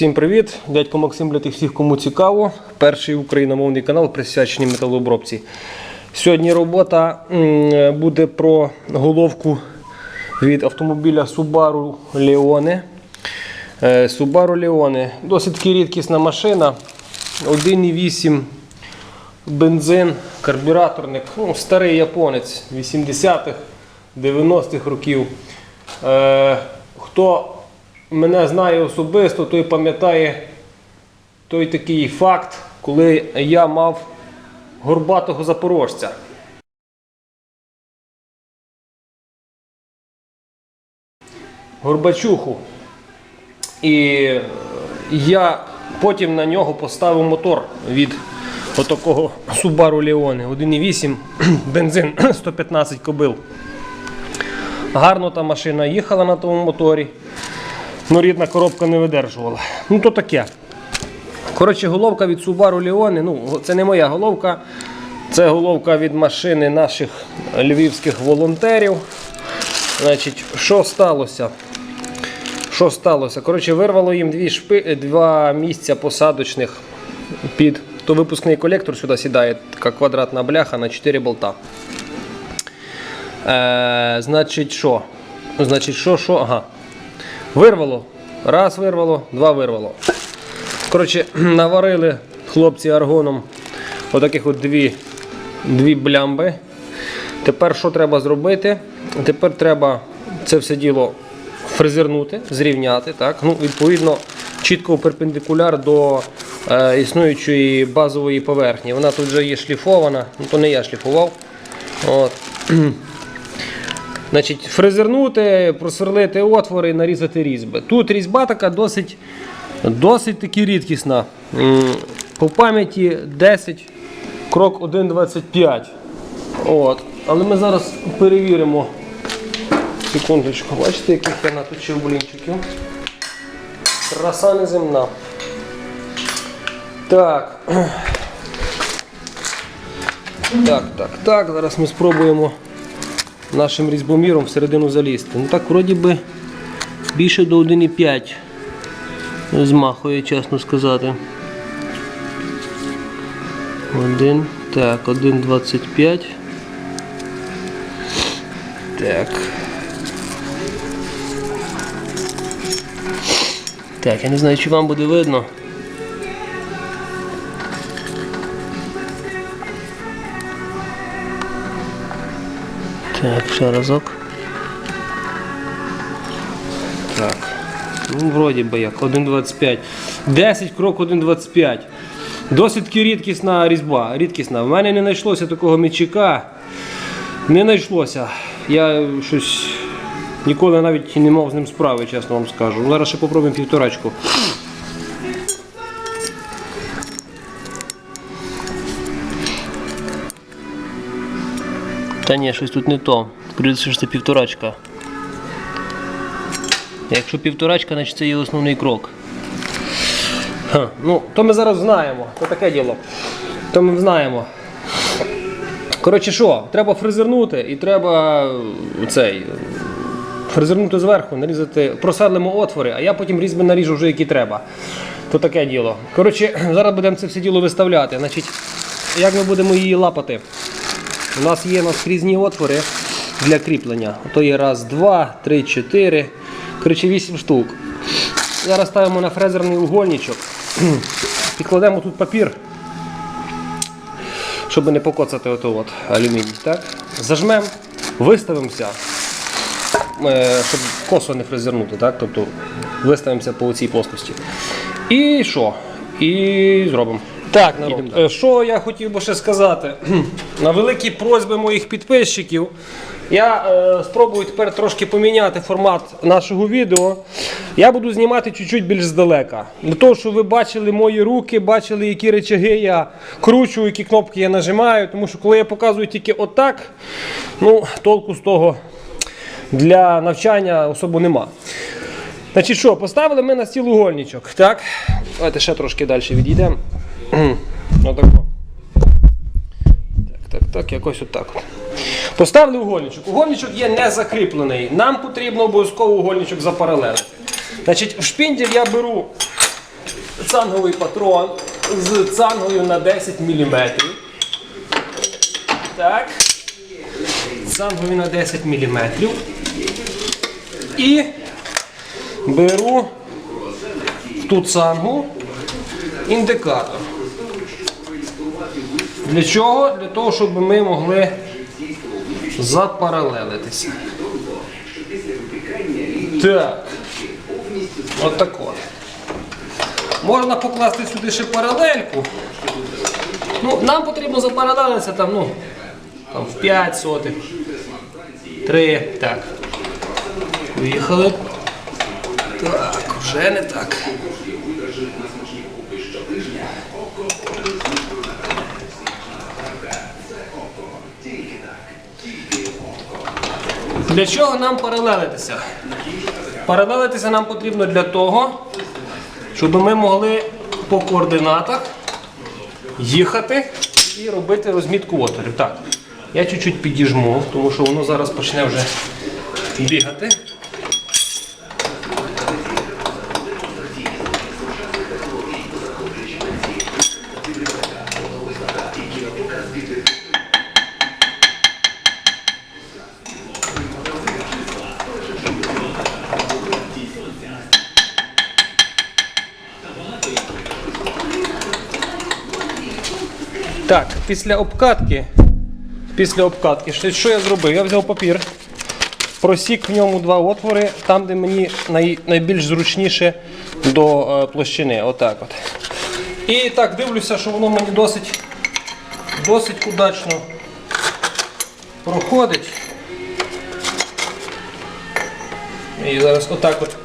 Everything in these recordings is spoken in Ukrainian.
Всім привіт! Дядько Максим для тих всіх, кому цікаво. Перший україномовний канал присвячений металообробці. Сьогодні робота буде про головку від автомобіля Subaru Leone. Е, Subaru Leone досить таки рідкісна машина. 1,8 бензин, карбюраторник, ну, старий японець 80-х, 90-х років. Е, хто мене знає особисто, той пам'ятає той такий факт, коли я мав горбатого запорожця. Горбачуху. І я потім на нього поставив мотор від отакого Subaru Leone 1.8 бензин 115 кобил. Гарно та машина їхала на тому моторі. Ну, рідна коробка не видержувала. Ну, то таке. Коротше, головка від Subaru Leone, ну, це не моя головка, це головка від машини наших львівських волонтерів. Значить, що сталося? Що сталося? Коротше, вирвало їм дві шпи, два місця посадочних під то випускний колектор сюди сідає, така квадратна бляха на 4 болта. Е, значить, що? Значить, що, що? Ага. Вирвало. Раз вирвало, два вирвало. Коротше, наварили хлопці аргоном отаких от дві, дві блямби. Тепер що треба зробити? Тепер треба це все діло фрезернути, зрівняти. Так? Ну, відповідно, чітко перпендикуляр до е, існуючої базової поверхні. Вона тут вже є шліфована, ну, то не я шліфував. От. Значить, фрезернути, просверлити отвори і нарізати різьби. Тут різьба така досить, досить таки рідкісна. По пам'яті 10, крок 1,25. От. Але ми зараз перевіримо. Секундочку, бачите, яких я наточив блінчиків. Краса неземна. Так. Так, так, так. Зараз ми спробуємо нашим різьбоміром всередину залізти. Ну так, вроді би більше до 1,5 змахує, чесно сказати. Один, так, 1,25. Так. Так, я не знаю, чи вам буде видно. Так, ще разок. Так. Ну, вроді би як, 1,25. 10 крок 1,25. Досить рідкісна різьба. Рідкісна. В мене не знайшлося такого мічика. Не знайшлося. Я щось ніколи навіть не мав з ним справи, чесно вам скажу. Зараз ще попробуємо півторачку. Та ні, щось тут не то. Придеться, що це півторачка. Якщо півторачка, значить це є основний крок. Ха, ну, то ми зараз знаємо. То таке діло. То ми знаємо. Коротше, що, треба фрезернути і треба е, цей. Фрезернути зверху, нарізати, просадлимо отвори, а я потім різьби наріжу вже які треба. То таке діло. Коротше, зараз будемо це все діло виставляти. Значить, як ми будемо її лапати? У нас є наскрізні отвори для кріплення. То є раз, два, три, чотири. Коротше, вісім штук. Зараз ставимо на фрезерний угольничок. Підкладемо тут папір, щоб не покоцати ото от алюміній. Так? Зажмемо, виставимося, е, щоб косо не фрезернути. Так? Тобто виставимося по цій плоскості. І що? І зробимо. Так, народ, е, що я хотів би ще сказати. На великі просьби моїх підписчиків я е, спробую тепер трошки поміняти формат нашого відео. Я буду знімати чуть-чуть більш здалека. Для того, щоб ви бачили мої руки, бачили, які речаги я кручу, які кнопки я нажимаю. Тому що коли я показую тільки отак, ну, толку з того для навчання особо нема. Значить що, поставили ми на стіл угольничок. Так? Давайте ще трошки далі відійдемо. Отако. Так, так, так, якось отак. от. Поставили угольничок. Угольничок є не закріплений. Нам потрібно обов'язково угольничок запаралелити. Значить, в шпіндель я беру цанговий патрон з цангою на 10 мм. Так. Цангою на 10 мм. І беру ту цангу індикатор. Для чого? Для того, щоб ми могли запаралелитися. Так. от Отако. Можна покласти сюди ще паралельку. Ну, нам потрібно запаралелитися там, ну, там в 5 сотих. 3. Так. Поїхали. Так, вже не так. Для чого нам паралелитися? Паралелитися нам потрібно для того, щоб ми могли по координатах їхати і робити розмітку отворів. Так, я чуть-чуть підіжму, тому що воно зараз почне вже бігати. Так, після обкатки. Після обкатки, що, я зробив? Я взяв папір, просік в ньому два отвори, там, де мені най, найбільш зручніше до е, площини. Отак от. І так дивлюся, що воно мені досить, досить удачно проходить. І зараз отак от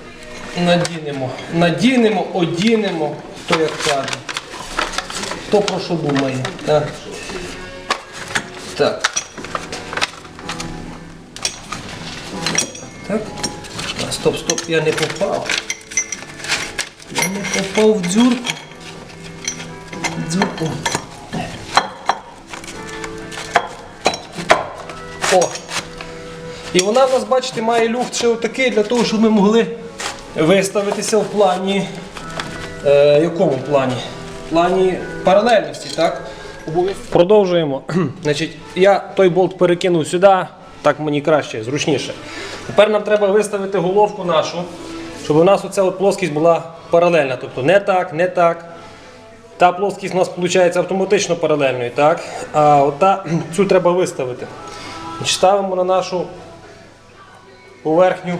надінемо. Надінемо, одінемо, хто як каже. Хто про що думає? Так. Так. Так. А, стоп, стоп, я не попав. Я не попав в дзюрку. Дзюрку. О! І вона в нас, бачите, має люфт ще отакий для того, щоб ми могли виставитися в плані. Е, якому плані? В плані паралельності, так? Продовжуємо. Значить, я той болт перекинув сюди, так мені краще, зручніше. Тепер нам треба виставити головку нашу, щоб у нас оця от плоскість була паралельна. Тобто не так, не так. Та плоскість у нас виходить автоматично паралельною, так? А ота, цю треба виставити. Значить, Ставимо на нашу поверхню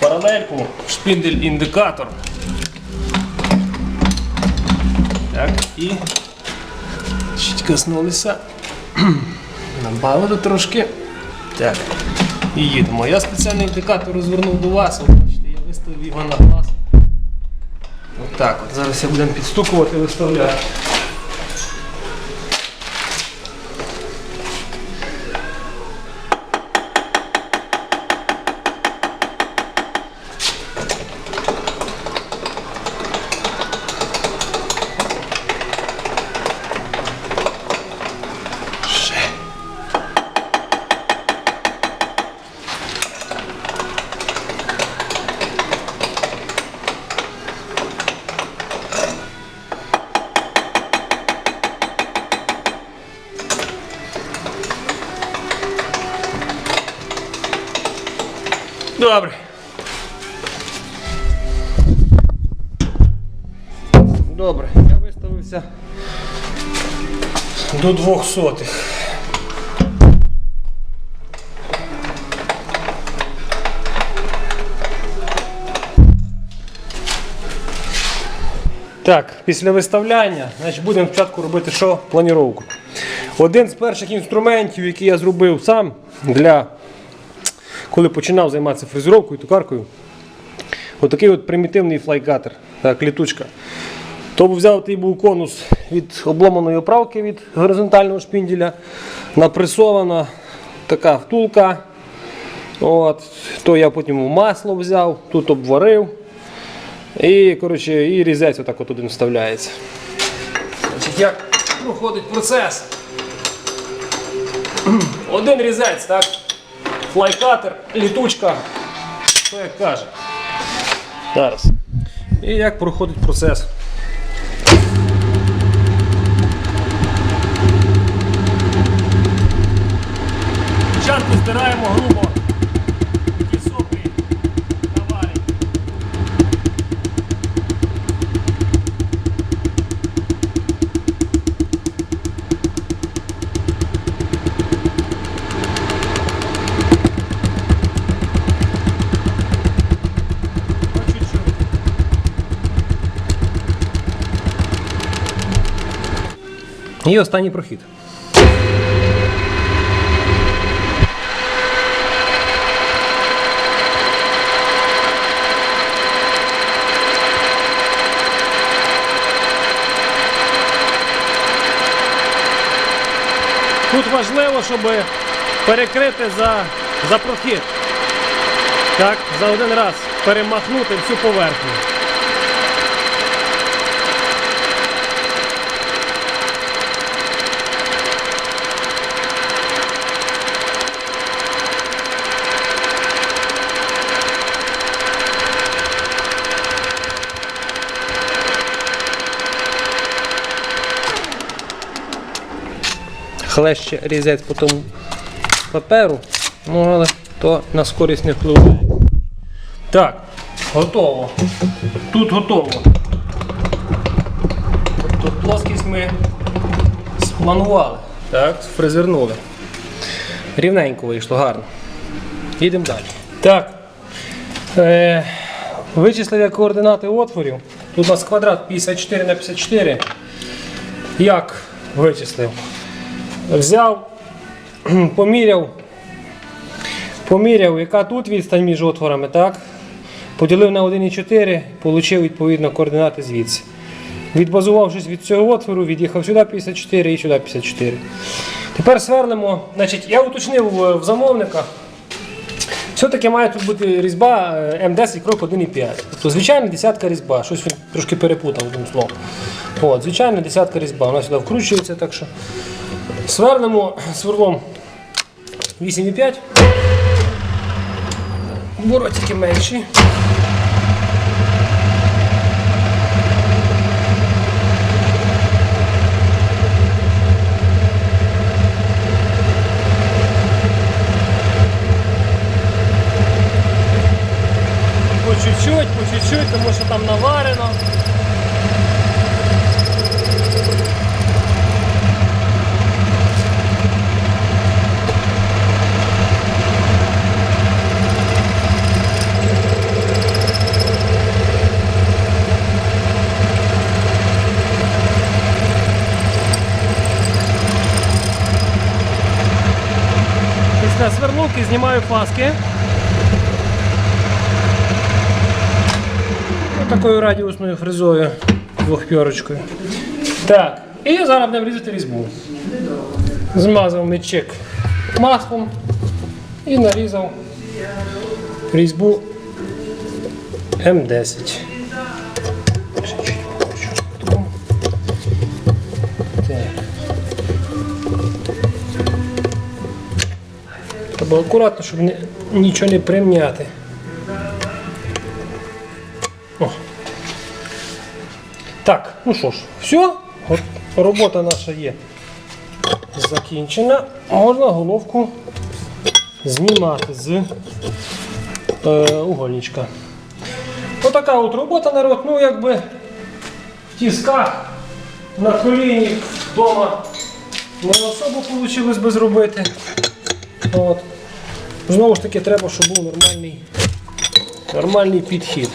паралельку, шпіндель-індикатор. Так, і коснулися. Набавили трошки. Так. І їдемо. Я спеціальний індикатор розвернув до вас. От, бачите, я виставив його на глаз. Отак от. Зараз я будемо підстукувати, виставляти. Добре, я виставився до двох сотих. Так, після виставляння значить, будемо спочатку робити що? Планіровку. Один з перших інструментів, який я зробив сам для коли починав займатися фрезеровкою, токаркою, отакий от примітивний флайкатер, так, літучка. То взяв той був конус від обломаної оправки від горизонтального шпінділя, напресована така втулка. От, То я потім масло взяв, тут обварив. І коротше, і різець отак от один вставляється. Значить, Як проходить процес? Один різець, так? Флайкатер, літучка, хто як каже. Зараз. І як проходить процес Спочатку здираємо грубо ті чуть-чуть. І останній прохід. Тут важливо, щоб перекрити за, за прохід. Так, за один раз перемахнути всю поверхню. Хлеще різець по тому паперу, ну але то на скорість не впливає. Так, готово. Тут готово. Тобто плоскість ми спланували, так, фрезернули. Рівненько вийшло, гарно. Їдемо далі. Так. Е, вичислив я координати отворів. Тут у нас квадрат 54 на 54. Як вичислив? Взяв, поміряв, поміряв, яка тут відстань між отворами, так? Поділив на 1,4, отримав відповідно координати звідси. Відбазувавшись від цього отвору, від'їхав сюди 54 і сюди 54. Тепер сверлимо. Значить, я уточнив е, в замовника. Все-таки має тут бути різьба е, М10 крок 1,5. Тобто звичайна десятка різьба. Щось він трошки перепутав одним словом. От, звичайна десятка різьба. Вона сюди вкручується, так що сверлимо сверлом 8,5. Боротики менші. По чуть-чуть, по чуть-чуть, тому що там наварено. Свернувки знімаю фаски. Такою радіусною фрезою двохпьорочкою. Так, і зараз будемо різати різьбу. Змазав мечик маслом і нарізав різьбу М10. Треба акуратно, щоб не, нічого не примняти. О. Так, ну що ж, все, от робота наша є закінчена. Можна головку знімати з е, угольничка. Отака от робота, народ, ну якби в тісках на коліні вдома не особо вийшло би зробити. От. Знову ж таки, треба, щоб був нормальний, нормальний підхід.